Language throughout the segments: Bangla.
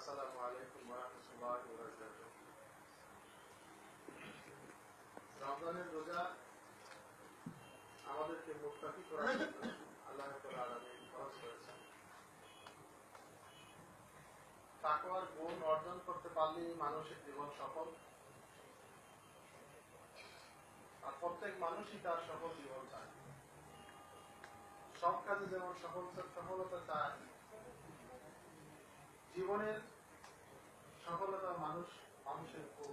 আসসালামু আলাইকুম রমজানের রোজা আমাদেরকে করার জন্য আল্লাহ করেছেন। তাকওয়ার গুণ অর্জন করতে পারলেই মানুষের জীবন সফল। আর প্রত্যেক মানুষই তার সফল জীবন চায়। সব কাজে যেমন সফল সফলতা চায় জীবনের সফলতা মানুষ, মানুষের খুব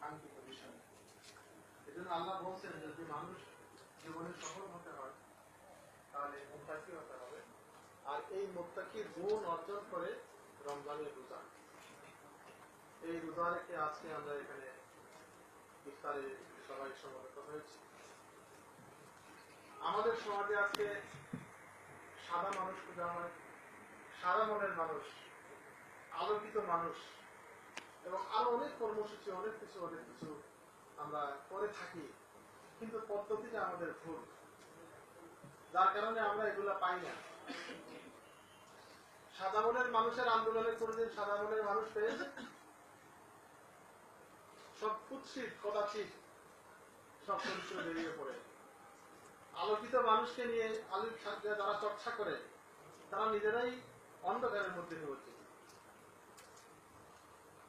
কাঙ্ক্ষিত বিষয় এই জন্য আল্লাহ বলছেন যদি মানুষ জীবনে সফল হতে হয়, তাহলে মুত্তাকি হতে হবে। আর এই মুত্তাকির গুণ অর্জন করে রমজানের রোজা। এই রোজা রেখে আজকে আমরা এখানে ইফতারে সবাই সমবেত হয়েছি। আমাদের সমাজে আজকে সাদা মানুষ পূজা হয়, সাদা মনের মানুষ আলোকিত মানুষ। এবং আরও অনেক কর্মসূচি, অনেক কিছু অনেক কিছু আমরা করে থাকি। কিন্তু পদ্ধতিটা আমাদের ভুল। যার কারণে আমরা এগুলা পাই না। সাধারণের মানুষের আন্দোলনে কোনদিন মনের মানুষ পেয়েছে সব কুৎসিত কদাচিত সব চরিত্র বেরিয়ে পড়ে। আলোকিত মানুষকে নিয়ে আলোক যারা চর্চা করে, তারা নিজেরাই অন্ধকারের মধ্যে নিমজ্জিত।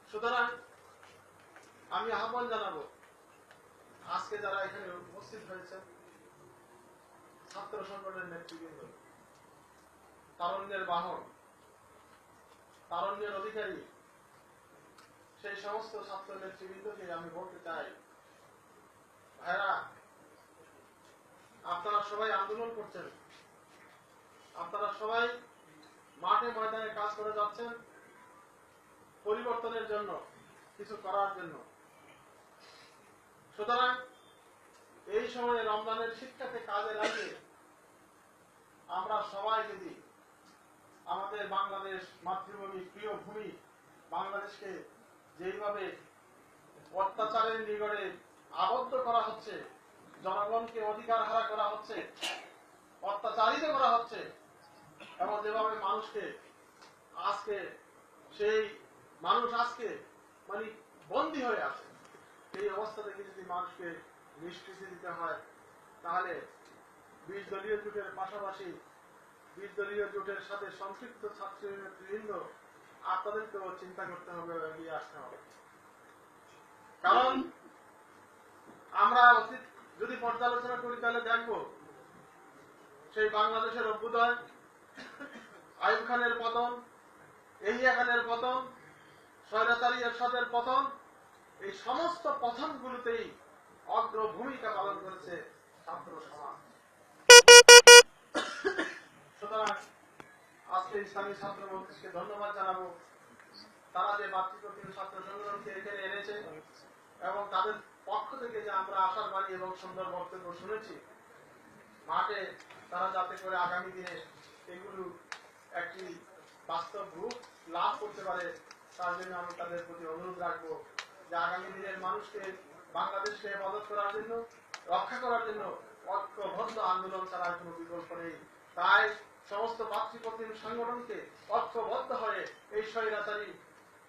সুতরাং আমি আহ্বান জানাব, আজকে যারা এখানে উপস্থিত হয়েছেন, ছাত্র সংগঠনের নেতৃবৃন্দ, তারণ্যের বাহন, তারণ্যের অধিকারী, সেই সমস্ত ছাত্র নেতৃবৃন্দকে আমি বলতে চাই, ভাইরা, আপনারা সবাই আন্দোলন করছেন, আপনারা সবাই মাঠে ময়দানে কাজ করে যাচ্ছেন পরিবর্তনের জন্য, কিছু করার জন্য। সুতরাং এই সময়ে রমজানের শিক্ষাকে কাজে লাগিয়ে আমরা সবাই যদি আমাদের বাংলাদেশ মাতৃভূমি, প্রিয় ভূমি, বাংলাদেশকে যেইভাবে অত্যাচারের নিগড়ে আবদ্ধ করা হচ্ছে, জনগণকে অধিকার হারা করা হচ্ছে, অত্যাচারিত করা হচ্ছে, এবং যেভাবে মানুষকে আজকে সেই মানুষ আজকে মানে বন্দী হয়ে আছে। এই অবস্থা থেকে যদি মানুষকে নিষ্কৃতি দিতে হয়। তাহলে বিশ দলীয় জোটের পাশাপাশি বিশ দলীয় জোটের সাথে সংক্ষিপ্ত ছাত্র নেতৃবৃন্দ আপনাদেরকেও চিন্তা করতে হবে, এগিয়ে আসতে হবে। কারণ আমরা যদি পর্যালোচনা করি, তাহলে দেখব সেই বাংলাদেশের অভ্যুদয় আইব খানের পতন এহিয়া খানের পতন স্বৈরাচারী এরশাদের পতন। এই সমস্ত পথনগুলোতেই অগ্র ভূমিকা পালন করেছে ছাত্র সমাজ। সুতরাং আজকে ইসলামী ছাত্র মন্ত্রীকে ধন্যবাদ জানাব। তারা যে মাতৃপ্রতিম ছাত্র সংগঠনকে এখানে এনেছে এবং তাদের পক্ষ থেকে যে আমরা আশার বাণী এবং সুন্দর বক্তব্য শুনেছি, মাঠে তারা যাতে করে আগামী দিনে এগুলো একটি বাস্তব রূপ লাভ করতে পারে তার জন্য আমি তাদের প্রতি অনুরোধ রাখব যে আগামী দিনের মানুষকে বাংলাদেশকে মদত করার জন্য, রক্ষা করার জন্য ঐক্যবদ্ধ আন্দোলন ছাড়ার কোনো বিকল্প নেই। তাই সমস্ত মাতৃপ্রতিম সংগঠনকে ঐক্যবদ্ধ হয়ে এই স্বৈরাচারী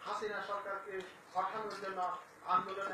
হাসিনা সরকারকে পাঠানোর জন্য আন্দোলনে